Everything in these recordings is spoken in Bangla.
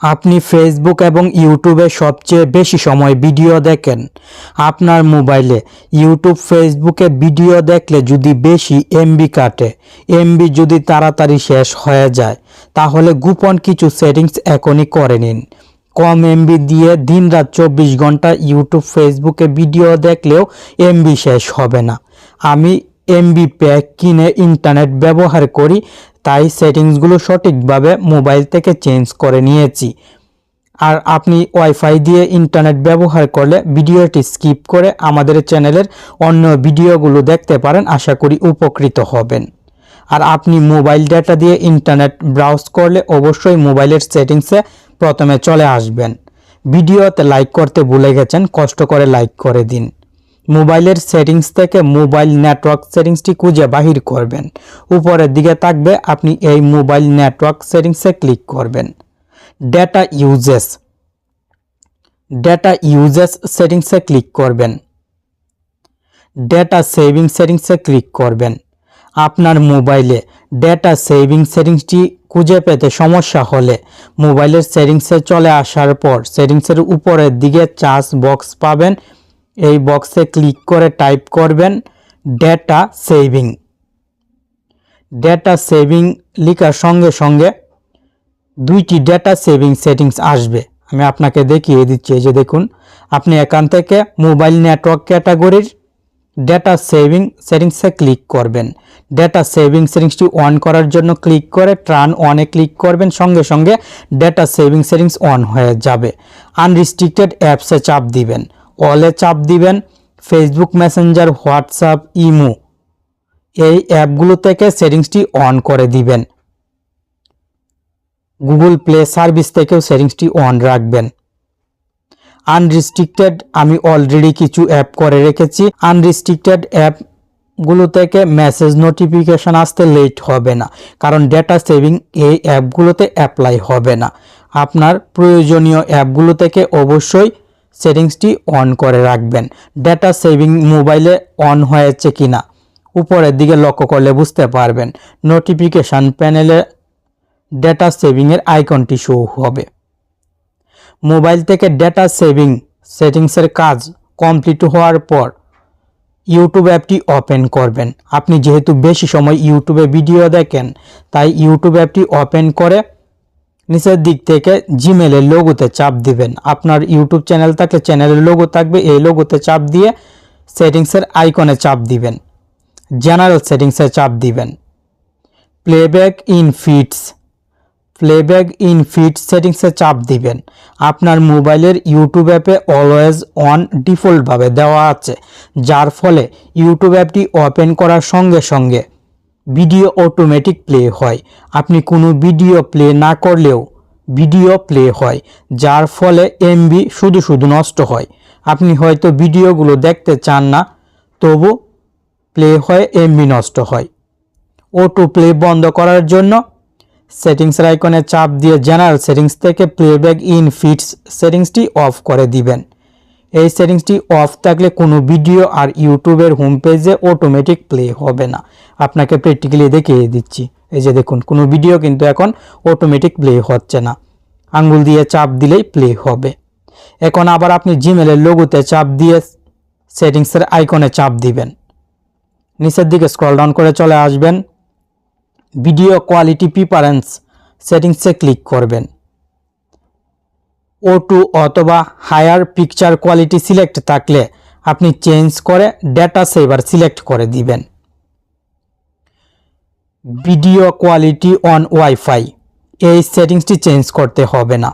আপনি ফেসবুক এবং ইউটিউবে সবচেয়ে বেশি সময় ভিডিও দেখেন। আপনার মোবাইলে ইউটিউব ফেসবুকে ভিডিও দেখলে যদি বেশি এমবি কাটে এমবি যদি তাড়াতাড়ি শেষ হয়ে যায়, তাহলে গোপন কিছু সেটিংস এখনই করে নিন। কম এমবি দিয়ে দিনরাত চব্বিশ ঘণ্টা ইউটিউব ফেসবুকে ভিডিও দেখলেও এমবি শেষ হবে না। আমি এমবি প্যাক কিনে ইন্টারনেট ব্যবহার করি, তাই সেটিংসগুলো সঠিকভাবে মোবাইল থেকে চেঞ্জ করে নিয়েছি। আর আপনি ওয়াইফাই দিয়ে ইন্টারনেট ব্যবহার করলে ভিডিওটি স্কিপ করে আমাদের চ্যানেলের অন্য ভিডিওগুলো দেখতে পারেন, আশা করি উপকৃত হবেন। আর আপনি মোবাইল ডেটা দিয়ে ইন্টারনেট ব্রাউজ করলে অবশ্যই মোবাইলের সেটিংসে প্রথমে চলে আসবেন। ভিডিওতে লাইক করতে ভুলে গেছেন, কষ্ট করে লাইক করে দিন। মোবাইলের সেটিংস থেকে মোবাইল নেটওয়ার্ক সেটিংসটি খুঁজে বাহির করবেন। উপরের দিকে থাকবে আপনি এই মোবাইল নেটওয়ার্ক সেটিংসে ক্লিক করবেন। ডেটা ইউজেস ডেটা ইউজেস সেটিংসে ক্লিক করবেন। ডেটা সেভিং সেটিংসে ক্লিক করবেন। আপনার মোবাইলে ডেটা সেভিং সেটিংসটি খুঁজে পেতে সমস্যা হলে মোবাইলের সেটিংসে চলে আসার পর সেটিংসের উপরের দিকে চার্জ বক্স পাবেন। এই বক্সে ক্লিক করে টাইপ করবেন ডেটা সেভিং ডেটা সেভিং লেখার সঙ্গে সঙ্গে দুইটি ডেটা সেভিং সেটিংস আসবে। আমি আপনাকে দেখিয়ে দিচ্ছি, এই যে দেখুন, আপনি এখান থেকে মোবাইল নেটওয়ার্ক ক্যাটাগরির ডেটা সেভিং সেটিংসে ক্লিক করবেন। ডেটা সেভিং সেটিংসটি অন করার জন্য ক্লিক করে ট্রান অনে ক্লিক করবেন, সঙ্গে সঙ্গে ডেটা সেভিং সেটিংস অন হয়ে যাবে। আনরিস্ট্রিক্টেড অ্যাপসে চাপ দিবেন। অলে চাপ দিবেন ফেসবুক মেসেঞ্জার হোয়াটসঅ্যাপ ইমো এই অ্যাপগুলো থেকে সেটিংসটি অন করে দিবেন। গুগল প্লে সার্ভিস থেকেও সেটিংসটি অন রাখবেন। আনরিস্ট্রিক্টেড আমি অলরেডি কিছু অ্যাপ করে রেখেছি। আনরিস্ট্রিক্টেড অ্যাপগুলো থেকে মেসেজ নোটিফিকেশন আসতে লেট হবে না, কারণ ডেটা সেভিং এই অ্যাপগুলোতে অ্যাপ্লাই হবে না। আপনার প্রয়োজনীয় অ্যাপগুলো থেকে অবশ্যই সেটিংসটি অন করে রাখবেন। ডেটা সেভিং মোবাইলে অন হয়েছে কিনা, উপরের দিকে লক্ষ্য করলে বুঝতে পারবেন। নোটিফিকেশান প্যানেলে ডেটা সেভিংয়ের আইকনটি শো হবে। মোবাইল থেকে ডেটা সেভিং সেটিংসের কাজ কমপ্লিট হওয়ার পর ইউটিউব অ্যাপটি ওপেন করবেন। আপনি যেহেতু বেশি সময় ইউটিউবে ভিডিও দেখেন, তাই ইউটিউব অ্যাপটি ওপেন করে নিচের দিক থেকে জিমেলের লোগোতে চাপ দিবেন। আপনার ইউটিউব চ্যানেল থাকলে চ্যানেলের লোগো থাকবে, এই লোগোতে চাপ দিয়ে সেটিংসের আইকনে চাপ দিবেন। জেনারেল সেটিংসে চাপ দিবেন। Playback in feeds playback in feed সেটিংসে চাপ দিবেন। আপনার মোবাইলের ইউটিউব অ্যাপে অলওয়েজ অন ডিফল্টভাবে দেওয়া আছে, যার ফলে ইউটিউব অ্যাপটি ওপেন করার সঙ্গে সঙ্গে ভিডিও অটোমেটিক প্লে হয়। আপনি কোনো ভিডিও প্লে না করলেও ভিডিও প্লে হয়, যার ফলে এমবি শুধু শুধু নষ্ট হয়। আপনি হয়তো ভিডিওগুলো দেখতে চান না, তবু প্লে হয়ে এমবি নষ্ট হয়। অটো প্লে বন্ধ করার জন্য সেটিংস আইকনে চাপ দিয়ে জেনারেল সেটিংস থেকে প্লেব্যাক ইন ফিটস সেটিংসটি অফ করে দিবেন। এই সেটিংসটি অফ থাকলে কোনো ভিডিও আর ইউটিউবের হোম পেজে অটোমেটিক প্লে হবে না। আপনাকে প্র্যাকটিক্যালি দেখিয়ে দিচ্ছি। এই যে দেখুন, কোনো ভিডিও কিন্তু এখন অটোমেটিক প্লে হচ্ছে না। আঙ্গুল দিয়ে চাপ দিলেই প্লে হবে। এখন আবার আপনি জিমেলের লোগোতে চাপ দিয়ে সেটিংসের আইকনে চাপ দিবেন। নিচের দিকে স্ক্রল ডাউন করে চলে আসবেন। ভিডিও কোয়ালিটি প্রিপারেন্স সেটিংসে ক্লিক করবেন। ও টু অথবা হায়ার পিকচার কোয়ালিটি সিলেক্ট থাকলে আপনি চেঞ্জ করে ডেটা সেভার সিলেক্ট করে দিবেন। ভিডিও কোয়ালিটি অন ওয়াইফাই এই সেটিংসটি চেঞ্জ করতে হবে না।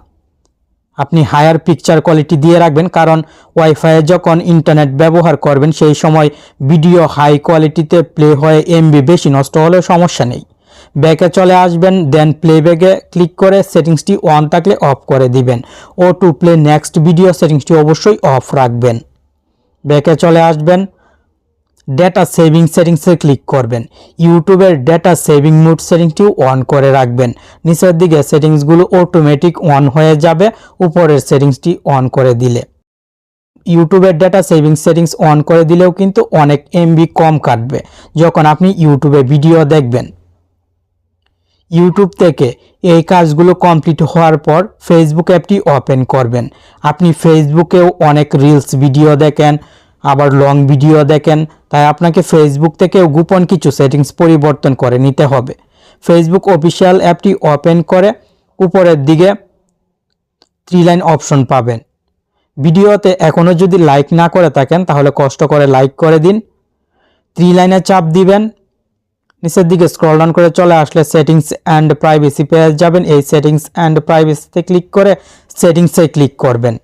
আপনি হায়ার পিকচার কোয়ালিটি দিয়ে রাখবেন, কারণ ওয়াইফাইয়ে যখন ইন্টারনেট ব্যবহার করবেন, সেই সময় ভিডিও হাই কোয়ালিটিতে প্লে হয়ে এমবি বেশি নষ্ট হলেও সমস্যা নেই। ব্যাকে চলে আসবেন দেন প্লেব্যাকে ক্লিক করে সেটিংসটি অন থাকলে অফ করে দিবেন। Auto play next video সেটিংসটি অবশ্যই অফ রাখবেন। ব্যাকে চলে আসবেন ডেটা সেভিং সেটিংসে ক্লিক করবেন। ইউটিউবের ডেটা সেভিং মোড সেটিংসটিও অন করে রাখবেন। নিচের দিকে সেটিংসগুলো অটোমেটিক অন হয়ে যাবে, উপরের সেটিংসটি অন করে দিলে। ইউটিউবের ডেটা সেভিং সেটিংস অন করে দিলেও কিন্তু অনেক এমবি কম কাটবে, যখন আপনি ইউটিউবে ভিডিও দেখবেন। ইউটিউব থেকে এই কাজগুলো কমপ্লিট হওয়ার পর ফেসবুক অ্যাপটি ওপেন করবেন। আপনি ফেসবুকেও অনেক রিলস ভিডিও দেখেন, আবার লং ভিডিও দেখেন, তাই আপনাকে ফেসবুক থেকেও গোপন কিছু সেটিংস পরিবর্তন করে নিতে হবে। ফেসবুক অফিসিয়াল অ্যাপটি ওপেন করে উপরের দিকে থ্রি লাইন অপশন পাবেন। ভিডিওতে এখনও যদি লাইক না করে থাকেন, তাহলে কষ্ট করে লাইক করে দিন। থ্রি লাইনে চাপ দিবেন নিচের দিকে স্ক্রল ডাউন করে চলে আসলে সেটিংস অ্যান্ড প্রাইভেসি পেয়ে যাবেন। এই সেটিংস অ্যান্ড প্রাইভেসিতে ক্লিক করে সেটিংসে ক্লিক করবেন।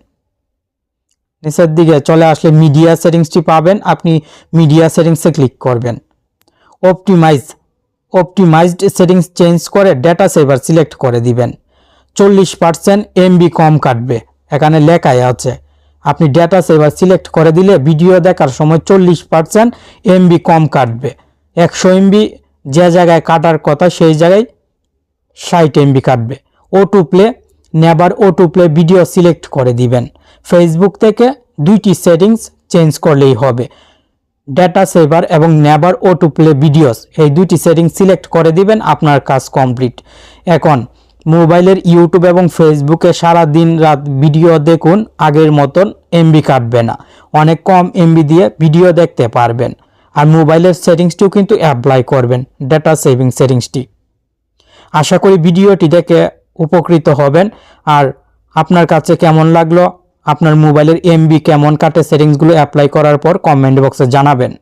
নিচের দিকে চলে আসলে মিডিয়া সেটিংসটি পাবেন। আপনি মিডিয়া সেটিংসে ক্লিক করবেন। অপটিমাইজ অপটিমাইজড সেটিংস চেঞ্জ করে ডেটা সেভার সিলেক্ট করে দিবেন। চল্লিশ পার্সেন্ট এমবি কম কাটবে। এখানে লেখাই আছে। আপনি ডেটা সেভার সিলেক্ট করে দিলে ভিডিও দেখার সময় চল্লিশ পার্সেন্ট এমবি কম কাটবে। একশো এমবি যে জায়গায় কাটার কথা সেই জায়গায় ষাট এমবি কাটবে। Auto play never auto play video select করে দিবেন। ফেসবুক থেকে দুইটি সেটিংস চেঞ্জ করলেই হবে। ডেটা সেভার এবং never auto play videos এই দুইটি সেটিং সিলেক্ট করে দিবেন, আপনার কাজ কমপ্লিট এখন, মোবাইলের ইউটিউব এবং ফেসবুকে সারা দিন রাত ভিডিও দেখুন, আগের মতন এমবি কাটবে না। অনেক কম এমবি দিয়ে ভিডিও দেখতে পারবেন। আর মোবাইলের সেটিংসটিও কিন্তু অ্যাপ্লাই করবেন ডেটা সেভিং সেটিংসটি। আশা করি ভিডিওটি দেখে উপকৃত হবেন। আর আপনার কাছে কেমন লাগল? আপনার মোবাইলের এমবি কেমন কাটে সেটিংসগুলো অ্যাপ্লাই করার পর কমেন্ট বক্সে জানাবেন।